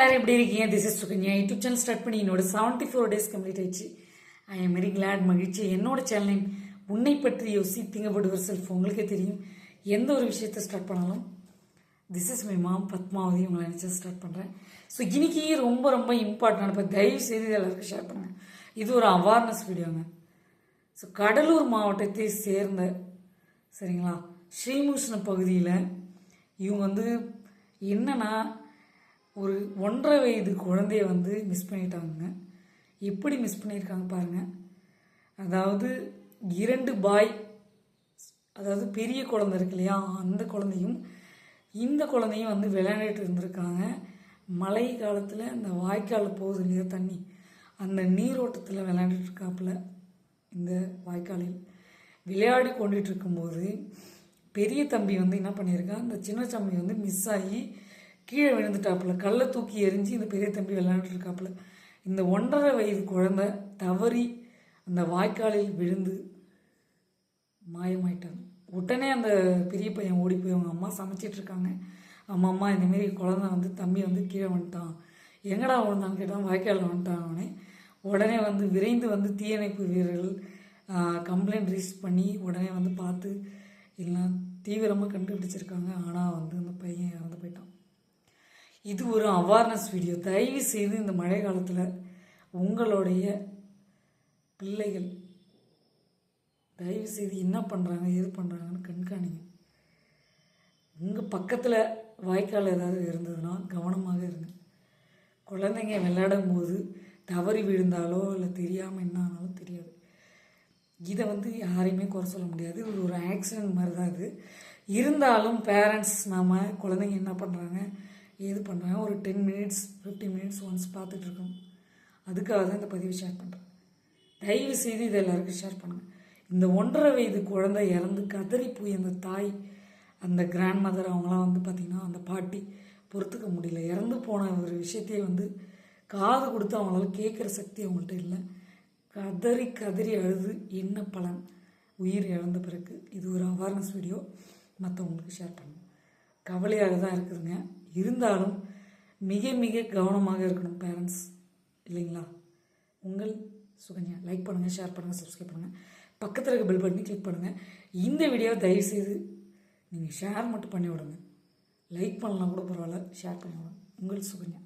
எல்லாரும் எப்படி இருக்கீங்க? This is Sukanya. YouTube channel start பண்ணி என்னோட செவன்ட்டி ஃபோர் டேஸ் கம்ப்ளீட் ஆயிடுச்சு. ஐ எம் வெரி கிளாட் மகிழ்ச்சி. என்னோட சேனல் உன்னை பற்றி யோசி திங்கப்படுவர் செல்ஃப் உங்களுக்கே தெரியும். எந்த ஒரு விஷயத்தை ஸ்டார்ட் பண்ணாலும் this is my mom Padmavathi உங்களை நினச்சி ஸ்டார்ட் பண்ணுறேன் ஸோ இன்னைக்கு ரொம்ப ரொம்ப இம்பார்ட்டன்ட் இப்போ தயவு செய்து எல்லாருக்கும் ஷேர் பண்ணுங்கள் இது ஒரு அவேர்னஸ் வீடியோங்க ஸோ கடலூர் மாவட்டத்தை சேர்ந்த சரிங்களா ஸ்ரீமுஷ்ண பகுதியில் இவங்க வந்து என்னன்னா ஒரு ஒன்றரை வயது குழந்தைய வந்து மிஸ் பண்ணிட்டாங்க எப்படி மிஸ் பண்ணியிருக்காங்க பாருங்கள் அதாவது இரண்டு பாய் அதாவது பெரிய குழந்தை இருக்கு இல்லையா அந்த குழந்தையும் இந்த குழந்தையும் வந்து விளையாண்டுட்டு இருந்திருக்காங்க. மழை காலத்தில் அந்த வாய்க்கால் போகுது இல்லையா தண்ணி அந்த நீரோட்டத்தில் விளையாண்டுட்டு இருக்காப்புல இந்த வாய்க்காலில். விளையாடி கொண்டுட்டு இருக்கும்போது பெரிய தம்பி வந்து என்ன பண்ணியிருக்கான் அந்த சின்ன தம்பி வந்து மிஸ் ஆகி கீழே விழுந்துட்டாப்புல. கல்லை தூக்கி எரிஞ்சு இந்த பெரிய தம்பி விளையாண்டுருக்காப்புல. இந்த ஒன்றரை வயது குழந்தை தவறி அந்த வாய்க்காலில் விழுந்து மாயமாயிட்டாங்க உடனே அந்த பெரிய பையன் ஓடி போய் அவங்க அம்மா சமைச்சிட்டு இருக்காங்க அம்மா அம்மா இந்தமாரி குழந்தை வந்து தம்பி வந்து கீழே வந்துட்டான். எங்கடா விழுந்தான்னு கேட்டான். வாய்க்காலில் வந்துட்டான் அவனே. உடனே வந்து விரைந்து வந்து தீயணைப்பு வீரர்கள் கம்ப்ளைண்ட் ரிஜிஸ்டர் பண்ணி உடனே வந்து பார்த்து எல்லாம் தீவிரமாக கண்டுபிடிச்சிருக்காங்க. ஆனால் வந்து அந்த பையன் இறந்து போயிட்டான். இது ஒரு அவேர்னஸ் வீடியோ தயவு செய்து இந்த மழை காலத்தில் உங்களுடைய பிள்ளைகள் தயவு செய்து என்ன பண்ணுறாங்க ஏது பண்ணுறாங்கன்னு கண்காணிங்க. உங்கள் பக்கத்தில் வாய்க்கால் ஏதாவது இருந்ததுன்னா கவனமாக இருங்க. குழந்தைங்க விளையாடும் போது தவறி விழுந்தாலோ இல்லை தெரியாமல் என்ன ஆனாலும் தெரியாது. இதை வந்து யாரையுமே குறை சொல்ல முடியாது. இது ஒரு ஆக்சிடென்ட் மாதிரி தான் இது. இருந்தாலும் பேரண்ட்ஸ் நாம் குழந்தைங்க என்ன பண்ணுறாங்க இது பண்ணுறாங்க ஒரு ten minutes fifteen minutes once பார்த்துட்ருக்கோம் அதுக்காக தான் இந்த பதிவு ஷேர் பண்ணுறேன் தயவு செய்து இதை எல்லாருக்கும் ஷேர் பண்ணுங்கள் இந்த ஒன்றரை வயது குழந்தை இறந்து கதறி போய் அந்த தாய் அந்த கிராண்ட் மதர் அவங்களாம் வந்து பார்த்திங்கன்னா அந்த பாட்டி பொறுத்துக்க முடியல. இறந்து போன ஒரு விஷயத்தையே வந்து காது கொடுத்து அவங்களால கேட்குற சக்தி அவங்கள்ட்ட இல்லை. கதறி கதறி அழுது என்ன பலன்? உயிர் இழந்த பிறகு இது ஒரு அவேர்னஸ் வீடியோ மற்றவங்களுக்கு ஷேர் பண்ணுங்கள் கவலையாக தான் இருக்குதுங்க. இருந்தாலும் மிக மிக கவனமாக இருக்கணும் பேரண்ட்ஸ் இல்லைங்களா? உங்கள் சுகன்யா லைக் பண்ணுங்கள் ஷேர் பண்ணுங்கள் சப்ஸ்கிரைப் பண்ணுங்கள் பக்கத்தில் இருக்க பெல் பட்டனி கிளிக் பண்ணுங்கள் இந்த வீடியோவை தயவுசெய்து நீங்கள் ஷேர் மட்டும் பண்ணி விடுங்க. லைக் பண்ணலாம் கூட பரவாயில்ல ஷேர் பண்ணி விடுங்க. உங்கள் சுகன்யா.